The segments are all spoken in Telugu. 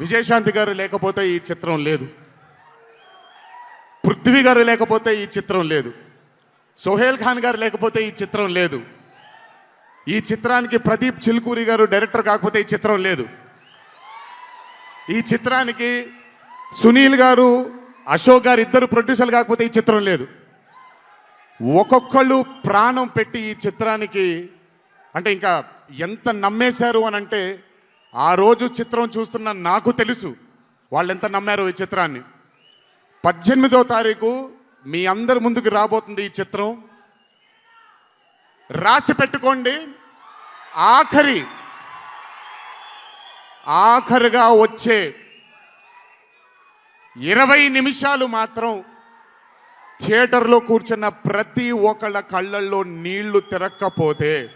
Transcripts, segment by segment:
విజయశాంతి గారు లేకపోతే ఈ చిత్రం లేదు. పృథ్వీ గారు లేకపోతే ఈ చిత్రం లేదు. సోహేల్ ఖాన్ గారు లేకపోతే ఈ చిత్రం లేదు. ఈ చిత్రానికి ప్రదీప్ చిల్కూరి గారు డైరెక్టర్ కాకపోతే ఈ చిత్రం లేదు. ఈ చిత్రానికి సునీల్ గారు అశోక్ గారు ఇద్దరు ప్రొడ్యూసర్లు కాకపోతే ఈ చిత్రం లేదు. ఒక్కొక్కళ్ళు ప్రాణం పెట్టి ఈ చిత్రానికి అంటే ఇంకా ఎంత నమ్మేశారు అని అంటే ఆ రోజు చిత్రం చూస్తున్న నాకు తెలుసు. వాళ్ళు ఎంత నమ్మారు ఈ చిత్రాన్ని. పద్దెనిమిదో తారీఖు మీ అందరి ముందుకు రాబోతుంది ఈ చిత్రం. రాసి పెట్టుకోండి. ఆఖరి. ఆఖరిగా వచ్చే ఇరవై నిమిషాలు మాత్రం థియేటర్లో కూర్చున్న ప్రతి ఒక్కళ్ళ కళ్ళల్లో నీళ్ళు తిరక్కపోతే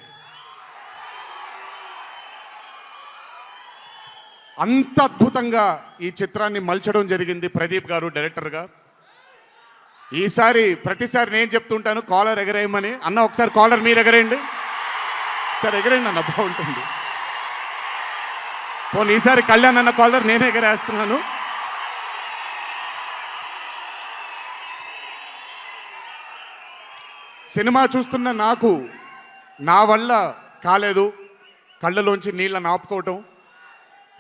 అంత అద్భుతంగా ఈ చిత్రాన్ని మలచడం జరిగింది ప్రదీప్ గారు డైరెక్టర్గా ఈసారి ప్రతిసారి నేను చెప్తుంటాను కాలర్ ఎగరేయమని. అన్న ఒకసారి కాలర్ మీరు ఎగరేయండి. సార్ ఎగరేయండి అన్న బాగుంటుంది. పోనీ ఈసారి కళ్యాణ్ అన్న కాలర్ నేనే ఎగరేస్తున్నాను. సినిమా చూస్తున్న నాకు నా వల్ల కాలేదు కళ్ళలోంచి నీళ్ళని ఆపుకోవటం.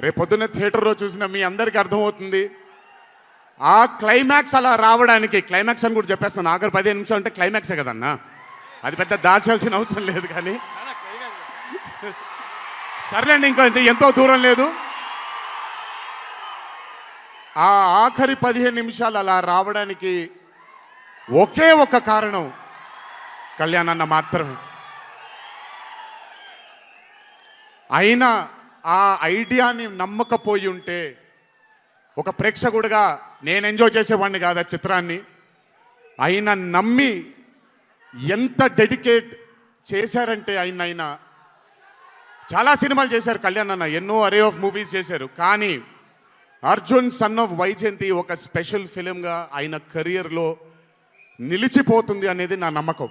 రేపొద్దున్న థియేటర్లో చూసిన మీ అందరికీ అర్థమవుతుంది. ఆ క్లైమాక్స్ అలా రావడానికి క్లైమాక్స్ అని కూడా చెప్పేస్తాను. ఆఖరి పదిహేను నిమిషాలు అంటే క్లైమాక్సే కదన్నా. అది పెద్ద దాచాల్సిన అవసరం లేదు కానీ. సర్లేండి ఇంకో ఎంతో దూరం లేదు. ఆ ఆఖరి పదిహేను నిమిషాలు అలా రావడానికి ఒకే ఒక కారణం. కళ్యాణ్ అన్న మాత్రమే. అయినా ఆ ఐడియాని నమ్మకపోయి ఉంటే ఒక ప్రేక్షకుడిగా నేను ఎంజాయ్ చేసేవాడిని కాదు ఆ చిత్రాన్ని. ఆయన నమ్మి ఎంత డెడికేట్ చేశారంటే ఆయన ఆయన చాలా సినిమాలు చేశారు కళ్యాణ్ అన్న ఎన్నో అరే ఆఫ్ మూవీస్ చేశారు. కానీ అర్జున్ సన్ ఆఫ్ వైజయంతి ఒక స్పెషల్ ఫిలింగా ఆయన కెరియర్లో నిలిచిపోతుంది అనేది నా నమ్మకం.